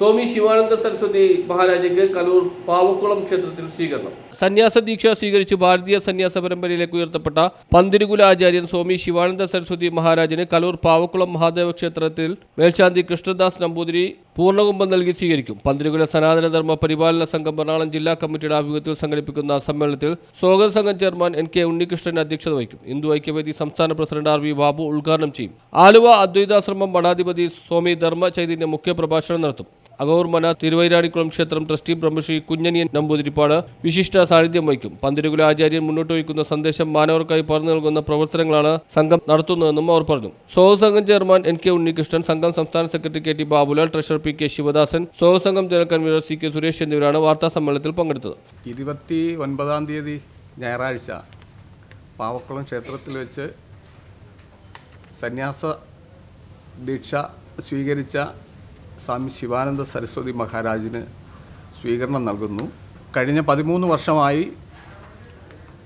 Swami Sivananda Saraswati മഹാരാജയ്ക്ക് Kaloor Pavakkulam ക്ഷേത്രത്തിൽ സ്വീകരണം. സന്യാസ ദീക്ഷ സ്വീകരിച്ച് ഭാരതീയ സന്യാസ പരമ്പരയിലേക്ക് ഉയർത്തപ്പെട്ട പന്തിരുകുലാചാര്യൻ സ്വാമി ശിവാനന്ദ സരസ്വതി മഹാരാജന് കലൂർ പാവക്കുളം മഹാദേവ ക്ഷേത്രത്തിൽ മേൽശാന്തി കൃഷ്ണദാസ് നമ്പൂതിരി പൂർണകുംഭം നൽകി സ്വീകരിക്കും. പന്തിരുകുല സനാതനധർമ്മ പരിപാലന സംഘം എറണാകുളം ജില്ലാ കമ്മിറ്റിയുടെ ആഭിമുഖ്യത്തിൽ സംഘടിപ്പിക്കുന്ന സമ്മേളനത്തിൽ സ്വാഗത സംഘം ചെയർമാൻ എൻ കെ ഉണ്ണികൃഷ്ണൻ അധ്യക്ഷത വഹിക്കും. ഹിന്ദു ഐക്യവേദി സംസ്ഥാന പ്രസിഡന്റ് ആർ വി ബാബു ഉദ്ഘാടനം ചെയ്യും. ആലുവ അദ്വൈതാശ്രമം മഠാധിപതി സ്വാമി ധർമ്മ ചൈതന്യ മുഖ്യ പ്രഭാഷണം നടത്തും. അഗൗർ മന തിരുവൈരാണിക്കുളം ക്ഷേത്രം ട്രസ്റ്റി ബ്രഹ്മശ്രീ കുഞ്ഞനിയൻ നമ്പൂതിരിപ്പാട് വിശിഷ്ട സാന്നിധ്യം വഹിക്കും. പന്തിരുകുല ആചാര്യൻ മുന്നോട്ട് വയ്ക്കുന്ന സന്ദേശം മാനവർക്കായി പറഞ്ഞു നൽകുന്ന പ്രവർത്തനങ്ങളാണ് സംഘം നടത്തുന്നതെന്നും അവർ പറഞ്ഞു. സ്വാഗത സംഘം ചെയർമാൻ എൻ കെ ഉണ്ണികൃഷ്ണൻ സംഘം സംസ്ഥാന secretary K T Babulal treasurer P K Sivadasan സ്വാഗതസംഘം general convener C K Suresh എന്നിവരാണ് വാർത്താ സമ്മേളനത്തിൽ പങ്കെടുത്തത്. ഇരുപത്തി ഒൻപതാം തീയതി ഞായറാഴ്ച പാവക്കുളം ക്ഷേത്രത്തിൽ വെച്ച് സന്യാസ ദീക്ഷ സ്വീകരിച്ച സ്വാമി ശിവാനന്ദ സരസ്വതി മഹാരാജിന് സ്വീകരണം നൽകുന്നു. കഴിഞ്ഞ പതിമൂന്ന് വർഷമായി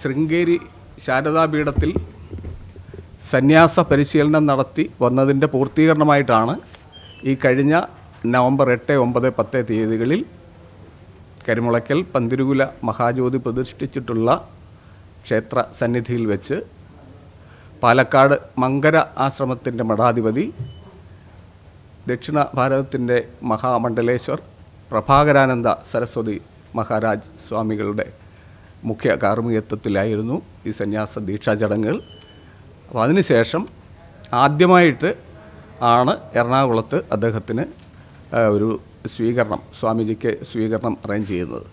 ശൃംഗേരി ശാരദാപീഠത്തിൽ സന്യാസ പരിശീലനം നടത്തി വന്നതിന്റെ പൂർത്തീകരണമായിട്ടാണ് ഈ കഴിഞ്ഞ നവംബർ എട്ട് ഒമ്പത് പത്ത് തീയതികളിൽ കരിമുളയ്ക്കൽ പന്തിരുകുല മഹാജ്യോതി പ്രതിഷ്ഠിച്ചിട്ടുള്ള ക്ഷേത്ര സന്നിധിയിൽ വെച്ച് പാലക്കാട് മങ്കര ആശ്രമത്തിന്റെ മഠാധിപതി ദക്ഷിണ ഭാരതത്തിന്റെ മഹാമണ്ഡലേശ്വർ പ്രഭാകരാനന്ദ സരസ്വതി മഹാരാജ് സ്വാമികളുടെ മുഖ്യ കാർമ്മികത്വത്തിലായിരുന്നു ഈ സന്യാസ ദീക്ഷാ ചടങ്ങുകൾ. അപ്പോൾ അതിനുശേഷം ആദ്യമായിട്ട് ആണ് എറണാകുളത്ത് അദ്ദേഹത്തിന് ഒരു സ്വീകരണം സ്വാമിജിക്ക് സ്വീകരണം അറേഞ്ച് ചെയ്യുന്നത്.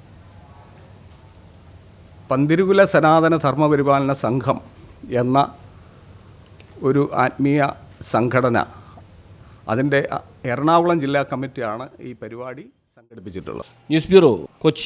പന്തിരുകുല സനാതന ധർമ്മപരിപാലന സംഘം എന്ന ഒരു ആത്മീയ സംഘടന അതിന്റെ എറണാകുളം ജില്ലാ കമ്മിറ്റിയാണ് ഈ പരിപാടി സംഘടിപ്പിച്ചിട്ടുള്ളത്. News bureau Kochi.